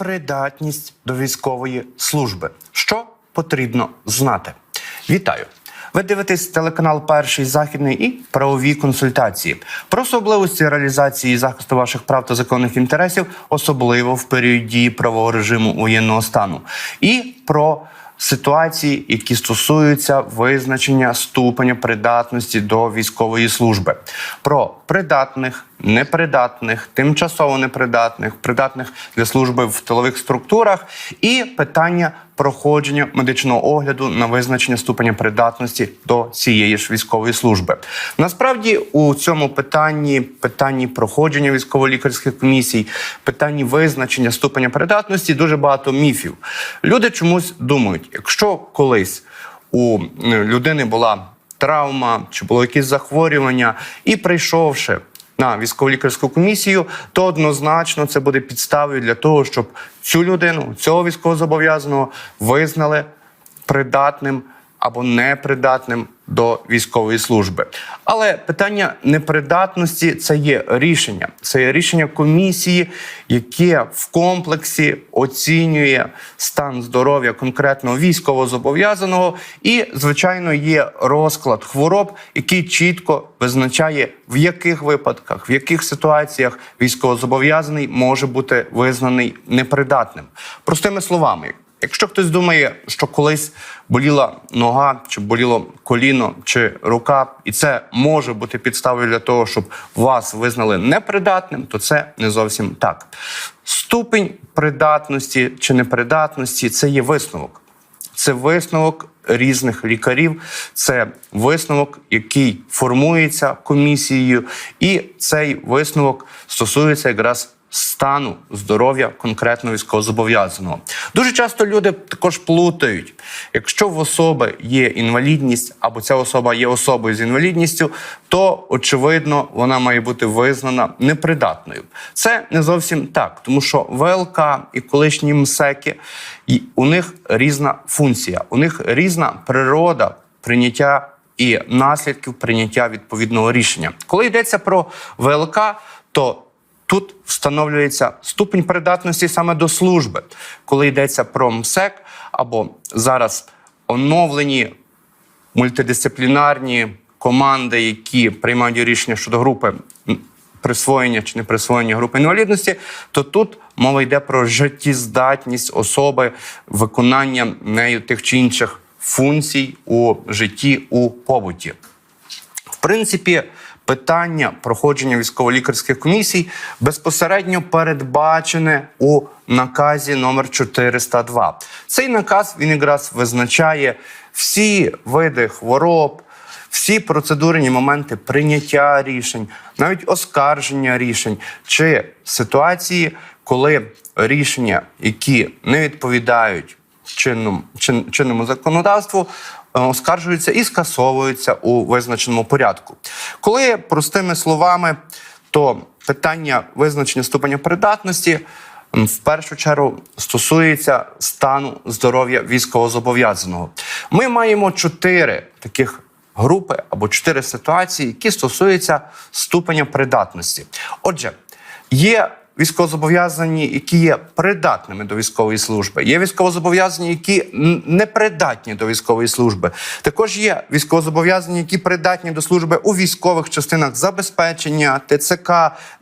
непридатність до військової служби. Що потрібно знати? Вітаю! Ви дивитесь телеканал Перший західний і правові консультації про особливості реалізації і захисту ваших прав та законних інтересів, особливо в період дії правового режиму воєнного стану, і про ситуації, які стосуються визначення ступеня придатності до військової служби, про придатних, непридатних, тимчасово непридатних, придатних для служби в тилових структурах, і питання проходження медичного огляду на визначення ступеня придатності до цієї ж військової служби. Насправді у цьому питанні питанні проходження військово-лікарських комісій, питанні визначення ступеня придатності дуже багато міфів. Люди чомусь думають, якщо колись у е, людини була травма чи було якесь захворювання, і прийшовши на військово-лікарську комісію, то однозначно це буде підставою для того, щоб цю людину, цього військовозобов'язаного, визнали придатним або непридатним до військової служби. Але питання непридатності це є рішення. Це є рішення комісії, яке в комплексі оцінює стан здоров'я конкретного військовозобов'язаного, і, звичайно, є розклад хвороб, який чітко визначає, в яких випадках, в яких ситуаціях військовозобов'язаний може бути визнаний непридатним. Простими словами. Якщо хтось думає, що колись боліла нога, чи боліло коліно, чи рука, і це може бути підставою для того, щоб вас визнали непридатним, то це не зовсім так. Ступінь придатності чи непридатності це є висновок. Це висновок різних лікарів, це висновок, який формується комісією, і цей висновок стосується якраз стану здоров'я конкретно військовозобов'язаного. Дуже часто люди також плутають, якщо в особи є інвалідність або ця особа є особою з інвалідністю, то очевидно вона має бути визнана непридатною. Це не зовсім так, тому що ВЛК і колишні МСЕКи у них різна функція, у них різна природа прийняття і наслідків прийняття відповідного рішення. Коли йдеться про ВЛК, то Тут встановлюється ступінь придатності саме до служби, коли йдеться про МСЕК або зараз оновлені мультидисциплінарні команди, які приймають рішення щодо групи присвоєння чи не присвоєння групи інвалідності, то тут мова йде про життєздатність особи, виконання нею тих чи інших функцій у житті у побуті. В принципі, питання проходження військово-лікарських комісій безпосередньо передбачене у наказі номер 402. Цей наказ він якраз визначає всі види хвороб. Всі процедурні моменти прийняття рішень, навіть оскарження рішень чи ситуації, коли рішення, які не відповідають чинному, чин, чинному законодавству, оскаржуються і скасовуються у визначеному порядку. Коли простими словами, то питання визначення ступеня придатності в першу чергу стосується стану здоров'я військовозобов'язаного. Ми маємо чотири таких групи або чотири ситуації, які стосуються ступеня придатності. Отже, є військовозобов'язані, які є придатними до військової служби. Є військовозобов'язані, які н- не придатні до військової служби. Також є військовозобов'язані, які придатні до служби у військових частинах забезпечення, ТЦК,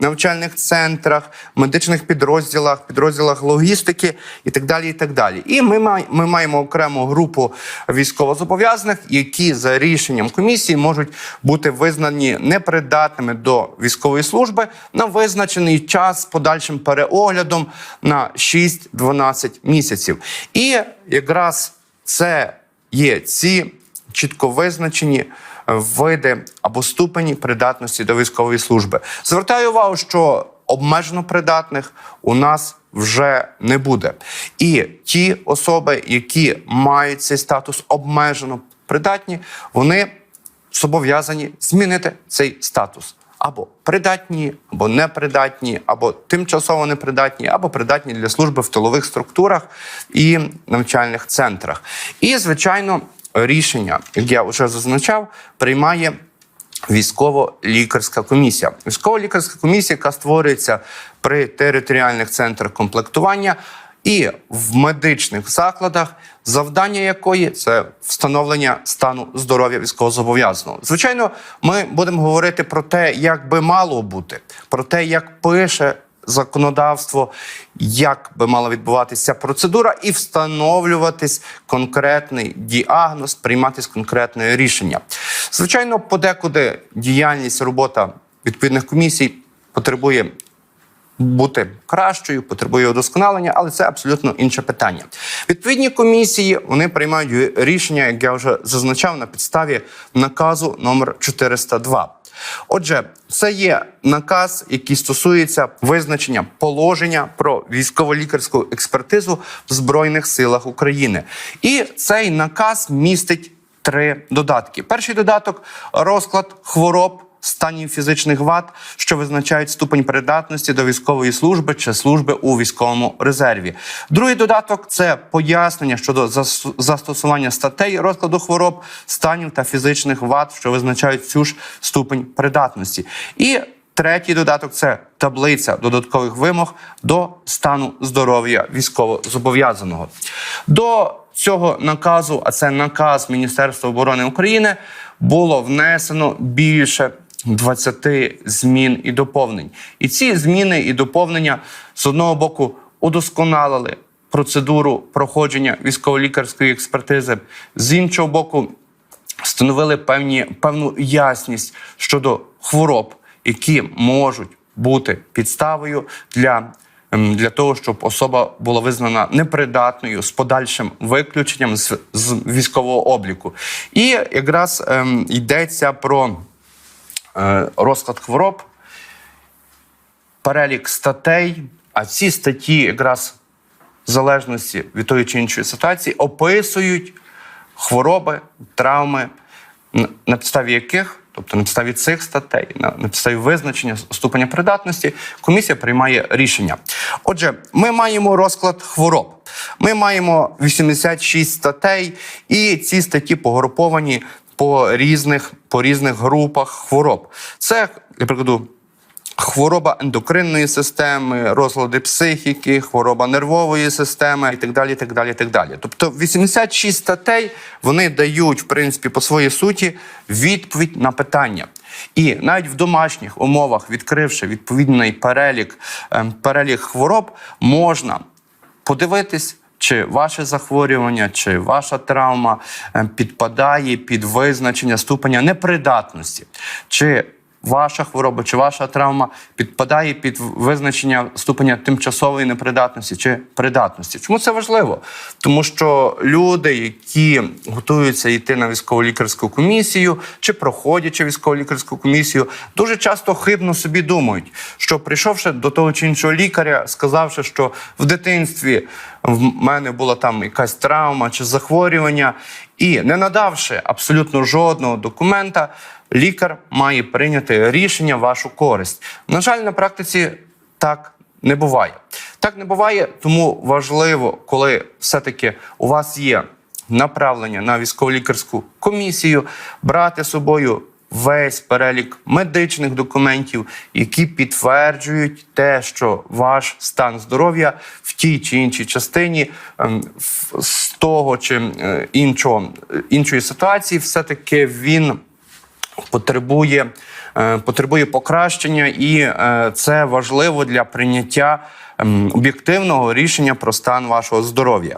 навчальних центрах, медичних підрозділах, підрозділах логістики і так далі. І так далі. І ми, ми маємо окрему групу військовозобов'язаних, які за рішенням комісії можуть бути визнані непридатними до військової служби на визначений час подальшим переоглядом на 6-12 місяців. І якраз це є ці чітко визначені види або ступені придатності до військової служби. Звертаю увагу, що обмежено придатних у нас вже не буде. І ті особи, які мають цей статус обмежено придатні, вони зобов'язані змінити цей статус. Або придатні, або непридатні, або тимчасово непридатні, або придатні для служби в тилових структурах і навчальних центрах. І, звичайно, рішення, як я вже зазначав, приймає Військово-лікарська комісія. Військово-лікарська комісія, яка створюється при територіальних центрах комплектування і в медичних закладах, завдання якої це встановлення стану здоров'я військовозобов'язаного. Звичайно, ми будемо говорити про те, як би мало бути, про те, як пише законодавство, як би мала відбуватися процедура, і встановлюватись конкретний діагноз, прийматись конкретне рішення. Звичайно, подекуди діяльність, робота відповідних комісій потребує бути кращою, потребує удосконалення, але це абсолютно інше питання. Відповідні комісії вони приймають рішення, як я вже зазначав, на підставі наказу номер 402. Отже, це є наказ, який стосується визначення положення про військово-лікарську експертизу в Збройних силах України. І цей наказ містить три додатки. Перший додаток розклад хвороб. Станів фізичних вад, що визначають ступень придатності до військової служби чи служби у військовому резерві. Другий додаток це пояснення щодо зас- застосування статей розкладу хвороб, станів та фізичних вад, що визначають цю ж ступень придатності. І третій додаток це таблиця додаткових вимог до стану здоров'я військовозобов'язаного. До цього наказу, а це наказ Міністерства оборони України, було внесено більше 20 змін і доповнень. І ці зміни і доповнення з одного боку удосконалили процедуру проходження військово-лікарської експертизи, з іншого боку, встановили певні, певну ясність щодо хвороб, які можуть бути підставою для, ем, для того, щоб особа була визнана непридатною з подальшим виключенням з, з військового обліку. І якраз ем, йдеться про розклад хвороб, перелік статей, а ці статті якраз в залежності від тої чи іншої ситуації описують хвороби, травми, на- підставі яких, тобто на підставі цих статей, на підставі визначення ступеня придатності, комісія приймає рішення. Отже, ми маємо розклад хвороб. Ми маємо 86 статей, і ці статті погруповані по різних, по різних групах хвороб. Це, для прикладу, хвороба ендокринної системи, розлади психіки, хвороба нервової системи і так далі. так далі, так далі. Тобто 86 статей вони дають, в принципі, по своїй суті відповідь на питання. І навіть в домашніх умовах, відкривши відповідний перелік, ем, перелік хвороб, можна подивитись. Чи ваше захворювання, чи ваша травма ем, підпадає під визначення ступеня непридатності, чи ваша хвороба чи ваша травма підпадає під визначення ступеня тимчасової непридатності чи придатності. Чому це важливо? Тому що люди, які готуються йти на військово-лікарську комісію чи проходячи військово-лікарську комісію, дуже часто хибно собі думають, що прийшовши до того чи іншого лікаря, сказавши, що в дитинстві в мене була там якась травма чи захворювання, і не надавши абсолютно жодного документа, лікар має прийняти рішення в вашу користь. На жаль, на практиці так не буває. Так не буває, тому важливо, коли все-таки у вас є направлення на військово-лікарську комісію, брати з собою весь перелік медичних документів, які підтверджують те, що ваш стан здоров'я в тій чи іншій частині ем, з того чи е, іншого, іншої ситуації, все-таки він потребує, е, потребує покращення, і е, це важливо для прийняття об'єктивного рішення про стан вашого здоров'я.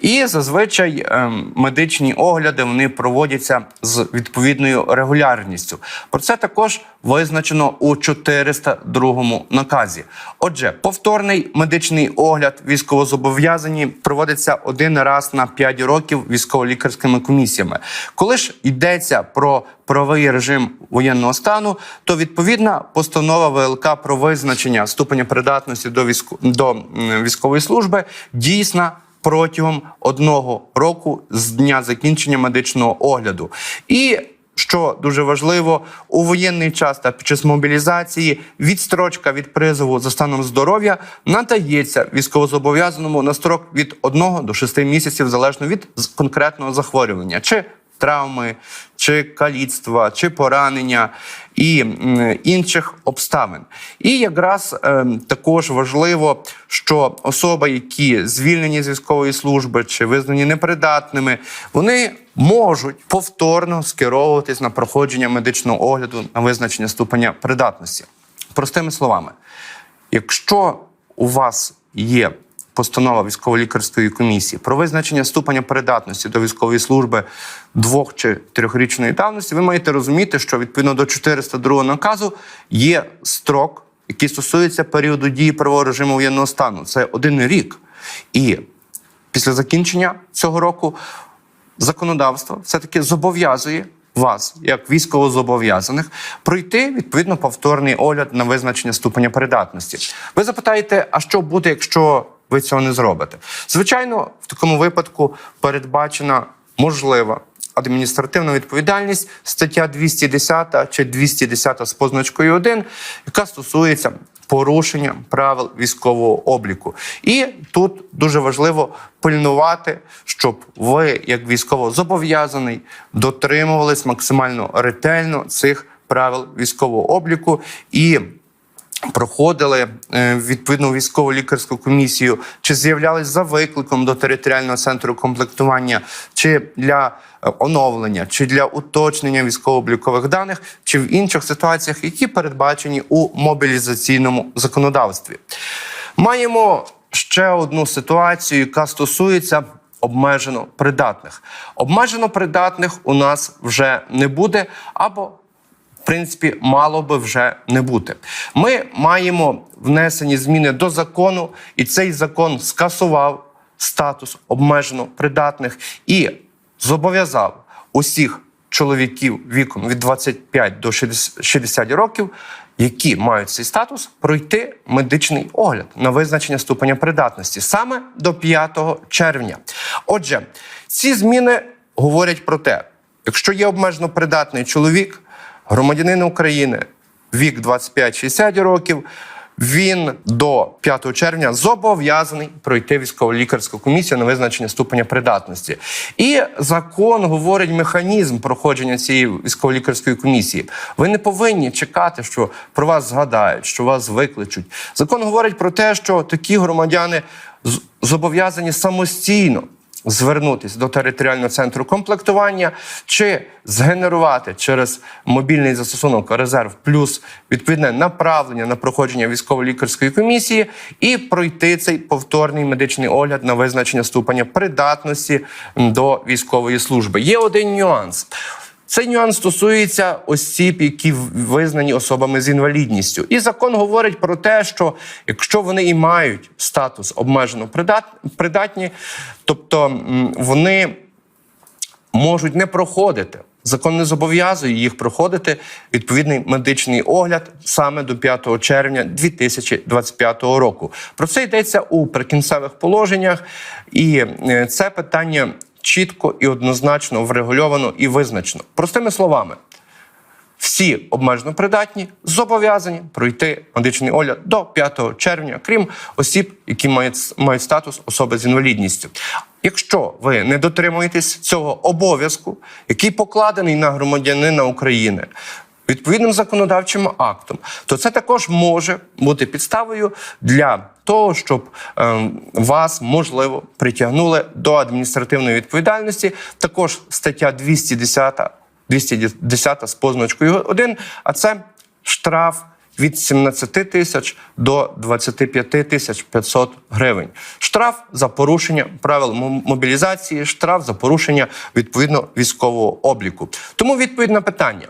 І зазвичай ем, медичні огляди вони проводяться з відповідною регулярністю. Про це також визначено у 402 наказі. Отже, повторний медичний огляд військовозобов'язані проводиться один раз на 5 років військово-лікарськими комісіями. Коли ж йдеться про правовий режим воєнного стану, то відповідна постанова ВЛК про визначення ступеня придатності до військо до військової служби дійсна протягом одного року з дня закінчення медичного огляду. І що дуже важливо, у воєнний час та під час мобілізації відстрочка від призову за станом здоров'я надається військовозобов'язаному на строк від 1 до 6 місяців залежно від конкретного захворювання чи травми, чи каліцтва, чи поранення і інших обставин. І якраз е, також важливо, що особи, які звільнені з військової служби чи визнані непридатними, вони можуть повторно скеровуватись на проходження медичного огляду на визначення ступеня придатності. Простими словами, якщо у вас є постанова військово-лікарської комісії про визначення ступеня придатності до військової служби двох чи трьохрічної давності, ви маєте розуміти, що відповідно до 402 наказу є строк, який стосується періоду дії правового режиму воєнного стану. Це один рік. І після закінчення цього року законодавство все-таки зобов'язує вас, як військовозобов'язаних, пройти відповідно повторний огляд на визначення ступеня придатності. Ви запитаєте, а що буде, якщо ви цього не зробите? Звичайно, в такому випадку передбачена можлива. Адміністративна відповідальність, стаття 210 чи 210 з позначкою 1, яка стосується порушення правил військового обліку. І тут дуже важливо пильнувати, щоб ви, як військово зобов'язаний, дотримувались максимально ретельно цих правил військового обліку і проходили е, відповідну військово лікарську комісію, чи з'являлись за викликом до територіального центру комплектування, чи для е, оновлення, чи для уточнення військово-облікових даних, чи в інших ситуаціях, які передбачені у мобілізаційному законодавстві. Маємо ще одну ситуацію, яка стосується обмежено придатних. Обмежено придатних у нас вже не буде або принципі, мало би вже не бути. Ми маємо внесені зміни до закону, і цей закон скасував статус обмежено придатних і зобов'язав усіх чоловіків віком від 25 до 60 років, які мають цей статус, пройти медичний огляд на визначення ступеня придатності саме до 5 червня. Отже, ці зміни говорять про те, якщо є обмежено придатний чоловік громадянин України вік 25-60 років. Він до 5 червня зобов'язаний пройти військово-лікарську комісію на визначення ступеня придатності. І закон говорить механізм проходження цієї військово-лікарської комісії. Ви не повинні чекати, що про вас згадають, що вас викличуть. Закон говорить про те, що такі громадяни зобов'язані самостійно звернутися до територіального центру комплектування чи згенерувати через мобільний застосунок резерв плюс відповідне направлення на проходження військово-лікарської комісії і пройти цей повторний медичний огляд на визначення ступеня придатності до військової служби. Є один нюанс. Цей нюанс стосується осіб, які визнані особами з інвалідністю. І закон говорить про те, що якщо вони і мають статус обмежено придатні, тобто вони можуть не проходити. Закон не зобов'язує їх проходити відповідний медичний огляд саме до 5 червня 2025 року. Про це йдеться у прикінцевих положеннях, і е, це питання чітко і однозначно врегульовано і визначено. Простими словами, всі обмежено придатні зобов'язані пройти медичний огляд до 5 червня, крім осіб, які мають, мають статус особи з інвалідністю. Якщо ви не дотримуєтесь цього обов'язку, який покладений на громадянина України. Відповідним законодавчим актом, то це також може бути підставою для того, щоб ем, вас можливо притягнули до адміністративної відповідальності. Також стаття 210 210 з позначкою 1, а це штраф від 17 тисяч до 25 тисяч 500 гривень. Штраф за порушення правил мобілізації, штраф за порушення відповідно військового обліку. Тому відповідь на питання: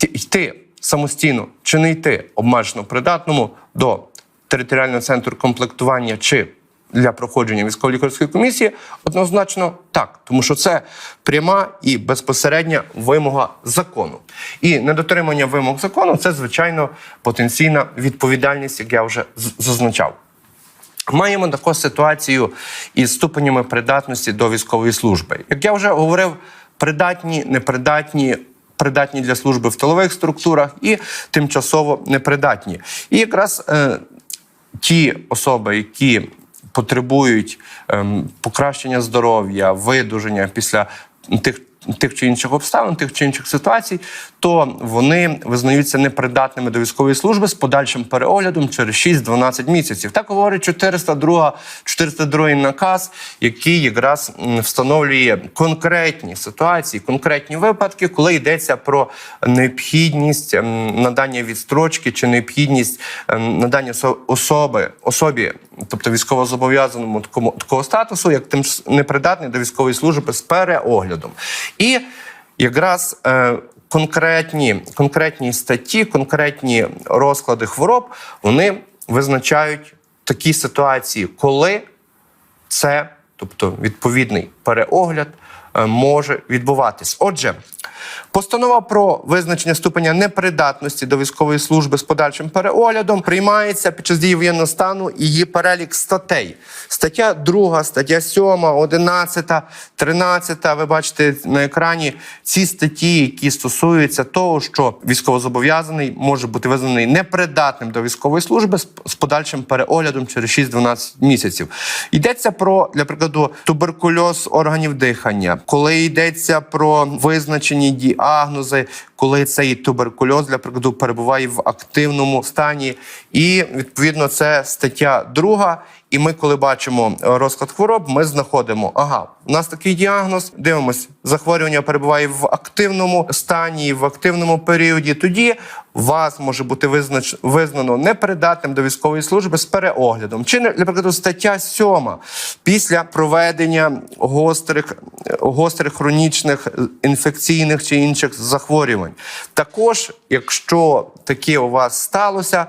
йти самостійно чи не йти обмежено придатному до територіального центру комплектування чи для проходження військово-лікарської комісії однозначно так, тому що це пряма і безпосередня вимога закону. І недотримання вимог закону це звичайно потенційна відповідальність, як я вже зазначав. Маємо таку ситуацію із ступенями придатності до військової служби. Як я вже говорив, придатні, непридатні, придатні для служби в тилових структурах і тимчасово непридатні. І якраз е, ті особи, які потребують е, покращення здоров'я, видуження після тих тих чи інших обставин, тих чи інших ситуацій, то вони визнаються непридатними до військової служби з подальшим переоглядом через 6-12 місяців. Так говорить 402, 402 наказ, який якраз встановлює конкретні ситуації, конкретні випадки, коли йдеться про необхідність надання відстрочки чи необхідність надання со- особи особі, тобто військовозобов'язаному такому такого статусу, як тим непридатний до військової служби з переоглядом. І якраз е, конкретні, конкретні статті, конкретні розклади хвороб, вони визначають такі ситуації, коли це, тобто відповідний переогляд, е, може відбуватись. Отже, постанова про визначення ступеня непридатності до військової служби з подальшим переоглядом приймається під час дії воєнного стану і її перелік статей. Стаття 2, стаття 7, 11, 13. Ви бачите на екрані ці статті, які стосуються того, що військовозобов'язаний може бути визнаний непридатним до військової служби з подальшим переоглядом через 6-12 місяців. Йдеться про, для прикладу, туберкульоз органів дихання, коли йдеться про визначені діагнози, коли цей туберкульоз, для прикладу, перебуває в активному стані, і відповідно це стаття 2. І ми, коли бачимо е, розклад хвороб, ми знаходимо, ага, у нас такий діагноз, дивимось, захворювання перебуває в активному стані, в активному періоді. Тоді вас може бути визнач... визнано непридатним до військової служби з переоглядом. Чи наприклад, стаття 7. після проведення гострих, гострих хронічних е, інфекційних чи інших захворювань. Також, якщо таке у вас сталося,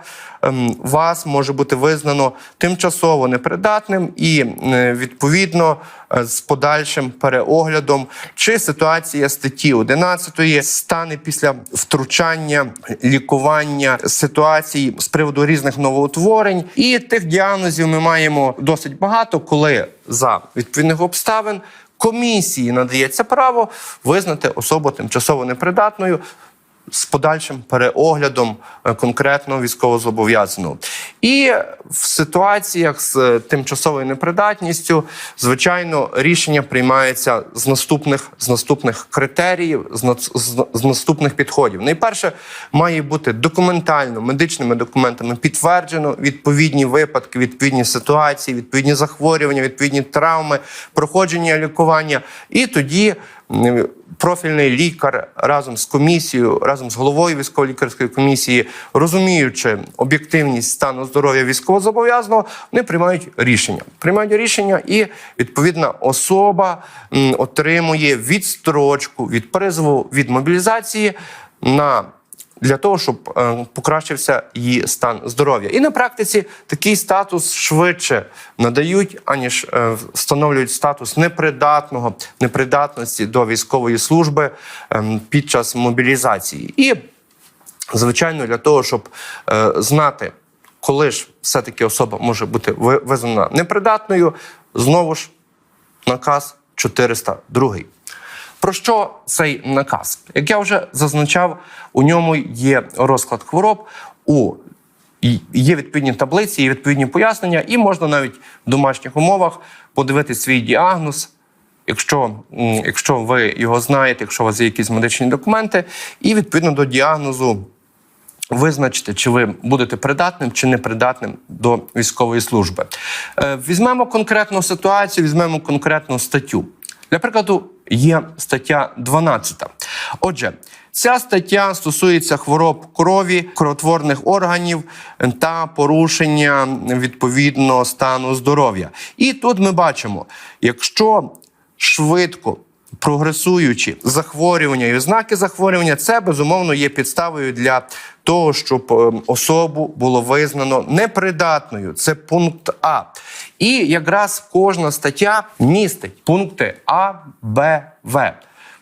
вас може бути визнано тимчасово непридатним і е, відповідно е, з подальшим переоглядом, чи ситуація статті 11 стане після втручання, лікування ситуацій з приводу різних новоутворень. І тих діагнозів ми маємо досить багато, коли за відповідних обставин комісії надається право визнати особу тимчасово непридатною з подальшим переоглядом е, конкретного військовозобов'язаного. І в ситуаціях з е, тимчасовою непридатністю, звичайно, рішення приймається з наступних з наступних критеріїв, з, з, з наступних підходів. Найперше має бути документально, медичними документами підтверджено відповідні випадки, відповідні ситуації, відповідні захворювання, відповідні травми, проходження лікування. І тоді профільний лікар разом з комісією, разом з головою військово-лікарської комісії, розуміючи об'єктивність стану здоров'я військовозобов'язаного, вони приймають рішення. Приймають рішення, і відповідна особа отримує відстрочку від призову від мобілізації на для того, щоб е, покращився її стан здоров'я. І на практиці такий статус швидше надають, аніж е, встановлюють статус непридатного, непридатності до військової служби е, під час мобілізації. І, звичайно, для того, щоб е, знати, коли ж все-таки особа може бути ви- визнана непридатною, знову ж наказ 402. Про що цей наказ? Як я вже зазначав, у ньому є розклад хвороб, у є відповідні таблиці, є відповідні пояснення, і можна навіть в домашніх умовах подивитися свій діагноз, якщо, якщо ви його знаєте, якщо у вас є якісь медичні документи, і відповідно до діагнозу визначити, чи ви будете придатним чи непридатним до військової служби. Е, Візьмемо конкретну ситуацію, візьмемо конкретну статтю. Для прикладу, є стаття 12. Отже, ця стаття стосується хвороб крові, кровотворних органів та порушення відповідно стану здоров'я. І тут ми бачимо, якщо швидко прогресуючі захворювання і ознаки захворювання, це безумовно є підставою для того, щоб е, особу було визнано непридатною. Це пункт А. І якраз кожна стаття містить пункти А, Б, В.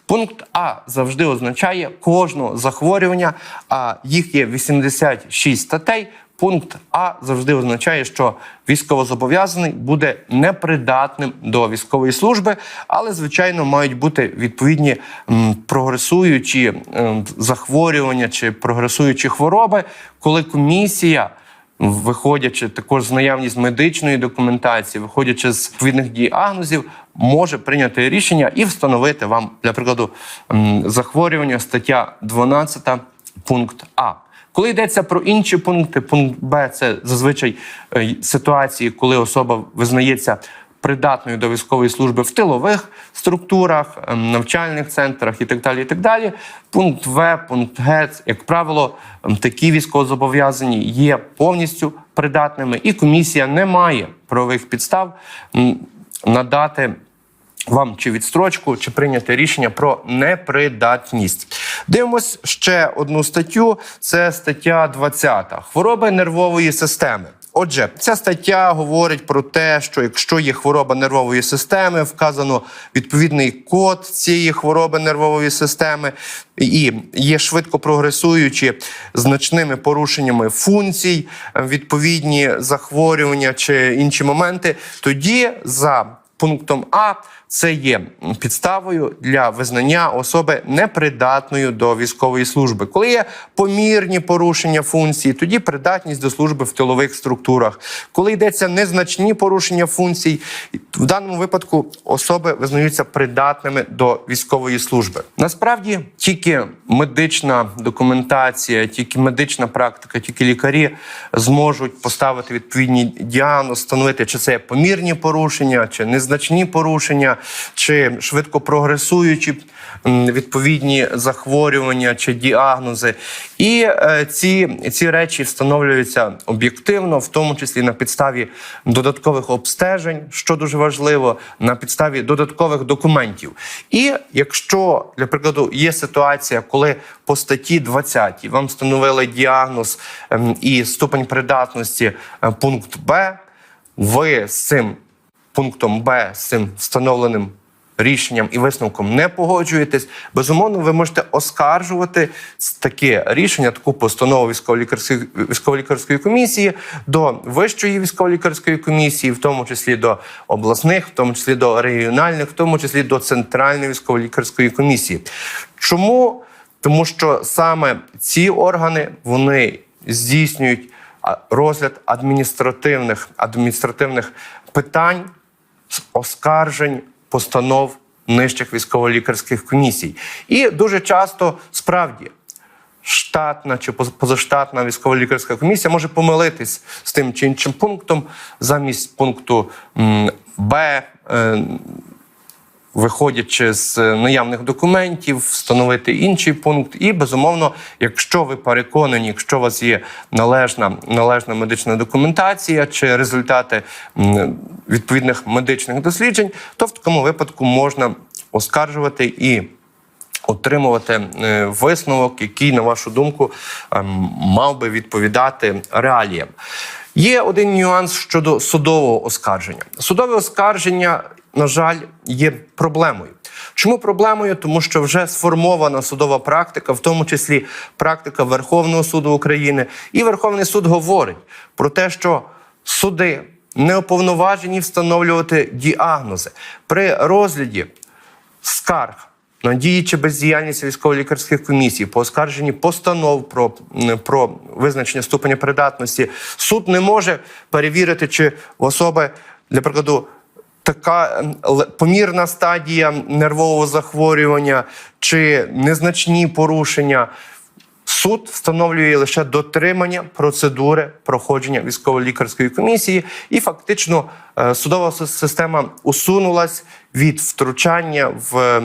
Пункт А завжди означає кожного захворювання, а їх є 86 статей. Пункт А завжди означає, що військовозобов'язаний буде непридатним до військової служби, але звичайно мають бути відповідні прогресуючі захворювання чи прогресуючі хвороби, коли комісія виходячи також з наявність медичної документації, виходячи з відповідних діагнозів, може прийняти рішення і встановити вам, для прикладу, захворювання стаття 12 пункт А. Коли йдеться про інші пункти, пункт Б це зазвичай е, ситуації, коли особа визнається придатною до військової служби в тилових структурах, ем, навчальних центрах і так далі. І так далі. Пункт В, пункт Г, як правило, такі військовозобов'язані є повністю придатними, і комісія не має правових підстав надати вам чи відстрочку, чи прийняти рішення про непридатність. Дивимось ще одну статтю. Це стаття 20. Хвороби нервової системи. Отже, ця стаття говорить про те, що якщо є хвороба нервової системи, вказано відповідний код цієї хвороби нервової системи, і є швидко прогресуючі значними порушеннями функцій, відповідні захворювання чи інші моменти, тоді за пунктом А це є підставою для визнання особи непридатною до військової служби. Коли є помірні порушення функцій, тоді придатність до служби в тилових структурах. Коли йдеться незначні порушення функцій, в даному випадку особи визнаються придатними до військової служби. Насправді тільки медична документація, тільки медична практика, тільки лікарі зможуть поставити відповідні діагноз, встановити, чи це помірні порушення, чи незначні порушення, чи швидко прогресуючі відповідні захворювання чи діагнози. І е, ці, ці речі встановлюються об'єктивно, в тому числі на підставі додаткових обстежень, що дуже важливо, на підставі додаткових документів. І якщо, для прикладу, є ситуація, коли по статті 20 вам встановили діагноз ем, і ступень придатності е, пункт Б, ви з цим пунктом Б, з цим встановленим рішенням і висновком не погоджуєтесь, безумовно, ви можете оскаржувати таке рішення, таку постанову військово-лікарської військово-лікарської комісії до вищої військово-лікарської комісії, в тому числі до обласних, в тому числі до регіональних, в тому числі до центральної військово-лікарської комісії. Чому? Тому що саме ці органи вони здійснюють розгляд адміністративних адміністративних питань оскаржень постанов нижчих військово-лікарських комісій. І дуже часто справді штатна чи позаштатна військово-лікарська комісія може помилитись з тим чи іншим пунктом замість пункту Б. е, Виходячи з е, наявних документів, встановити інший пункт. І безумовно, якщо ви переконані, якщо у вас є належна належна медична документація чи результати відповідних медичних досліджень, то в такому випадку можна оскаржувати і отримувати е, висновок, який, на вашу думку, ем, мав би відповідати реаліям. Є один нюанс щодо судового оскарження. Судове оскарження, на жаль, є проблемою. Чому проблемою? Тому що вже сформована судова практика, в тому числі практика Верховного суду України, і Верховний суд говорить про те, що суди не уповноважені встановлювати діагнози при розгляді скарг на дії чи бездіяльність військово-лікарських комісій по оскарженні постанов про, про визначення ступеня придатності, суд не може перевірити, чи в особи, для прикладу, така помірна стадія нервового захворювання чи незначні порушення. Суд встановлює лише дотримання процедури проходження військово-лікарської комісії, і фактично е, судова система усунулась від втручання в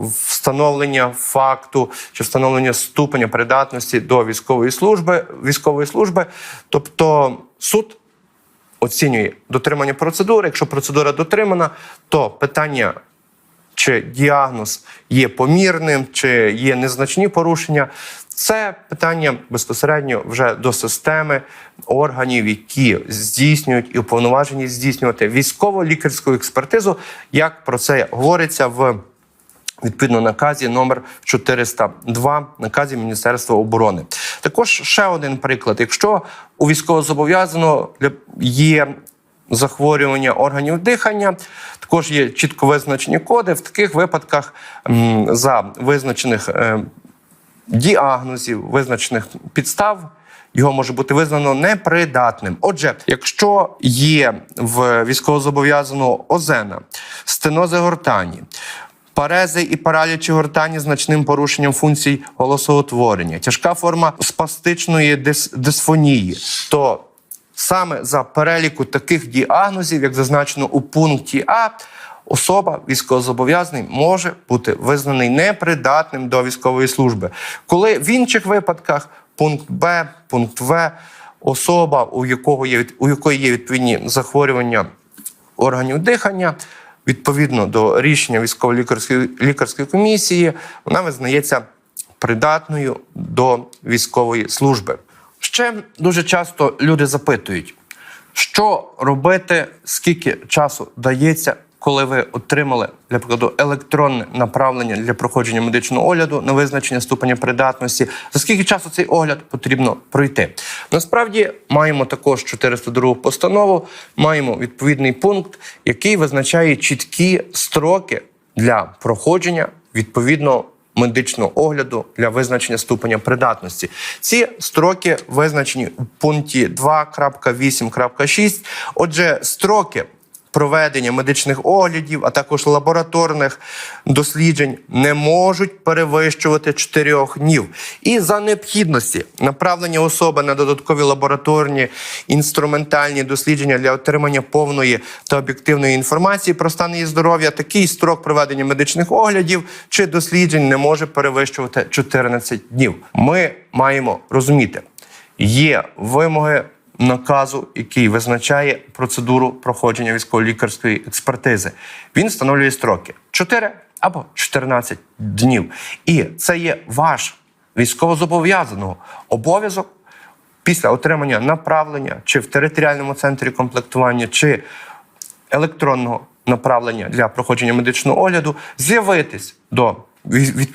встановлення факту чи встановлення ступеня придатності до військової служби військової служби. Тобто суд оцінює дотримання процедури. Якщо процедура дотримана, то питання чи діагноз є помірним, чи є незначні порушення. Це питання безпосередньо вже до системи органів, які здійснюють і уповноважені здійснювати військово-лікарську експертизу, як про це говориться в відповідно наказі номер 402 наказі Міністерства оборони. Також ще один приклад: якщо у військовозобов'язаного є захворювання органів дихання, також є чітко визначені коди. В таких випадках за визначених е, діагнозів, визначених підстав. його може бути визнано непридатним. Отже, якщо є в військовозобов'язаного озена, стенози гортані, Парези і паралічі гортані значним порушенням функцій голосоутворення, тяжка форма спастичної дис- дисфонії, то саме за переліку таких діагнозів, як зазначено у пункті А, особа військовозобов'язаний може бути визнаний непридатним до військової служби. Коли в інших випадках пункт Б, пункт В, особа, у якого є у якої є відповідні захворювання органів дихання. Відповідно до рішення військово-лікарської лікарської комісії, вона визнається придатною до військової служби. Ще дуже часто люди запитують, що робити, скільки часу дається, коли ви отримали, для прикладу, електронне направлення для проходження медичного огляду на визначення ступеня придатності. За скільки часу цей огляд потрібно пройти? Насправді маємо також 402 постанову, маємо відповідний пункт, який визначає чіткі строки для проходження відповідного медичного огляду для визначення ступеня придатності. Ці строки визначені у пункті 2.8.6. Отже, строки проведення медичних оглядів, а також лабораторних досліджень не можуть перевищувати 4 днів. І за необхідності направлення особи на додаткові лабораторні інструментальні дослідження для отримання повної та об'єктивної інформації про стан її здоров'я, такий строк проведення медичних оглядів чи досліджень не може перевищувати 14 днів. Ми маємо розуміти, є вимоги наказу, який визначає процедуру проходження військово-лікарської експертизи. Він встановлює строки 4 або 14 днів. І це є ваш військовозобов'язаного обов'язок після отримання направлення чи в територіальному центрі комплектування, чи електронного направлення для проходження медичного огляду, з'явитись до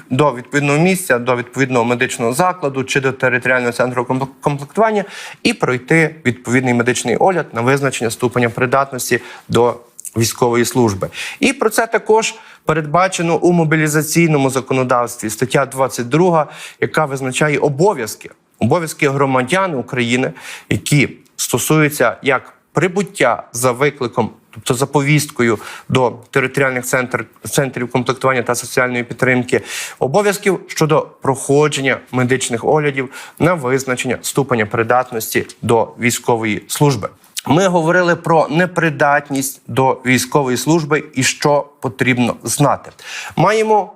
до відповідного місця, до відповідного медичного закладу чи до територіального центру комплектування і пройти відповідний медичний огляд на визначення ступеня придатності до військової служби. І про це також передбачено у мобілізаційному законодавстві стаття 22, яка визначає обов'язки обов'язки громадян України, які стосуються як прибуття за викликом, тобто за повісткою до територіальних центр, центрів комплектування та соціальної підтримки, обов'язків щодо проходження медичних оглядів на визначення ступеня придатності до військової служби. Ми говорили про непридатність до військової служби і що потрібно знати. Маємо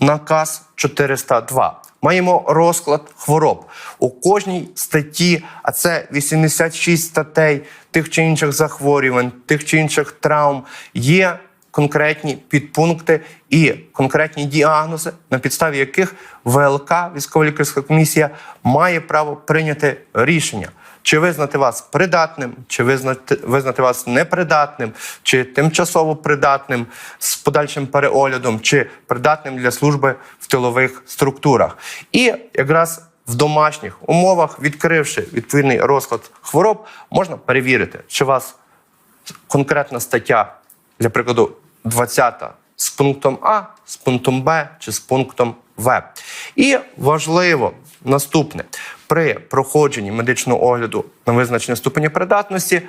наказ 402. Маємо розклад хвороб у кожній статті, а це 86 статей тих чи інших захворювань, тих чи інших травм. Є конкретні підпункти і конкретні діагнози, на підставі яких ВЛК, військово-лікарська комісія, має право прийняти рішення. Чи визнати вас придатним, чи визнати, визнати вас непридатним, чи тимчасово придатним з подальшим переоглядом, чи придатним для служби в тилових структурах. І якраз в домашніх умовах, відкривши відповідний розклад хвороб, можна перевірити, чи вас конкретна стаття, для прикладу, 20 з пунктом А, з пунктом Б чи з пунктом В. І важливо наступне: при проходженні медичного огляду на визначення ступеня придатності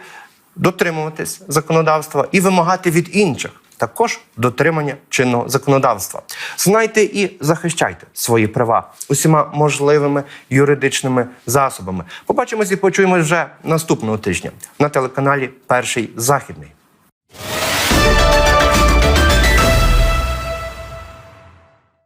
дотримуватись законодавства і вимагати від інших. Також дотримання чинного законодавства. Знайте і захищайте свої права усіма можливими юридичними засобами. Побачимось і почуємось вже наступного тижня на телеканалі Перший Західний.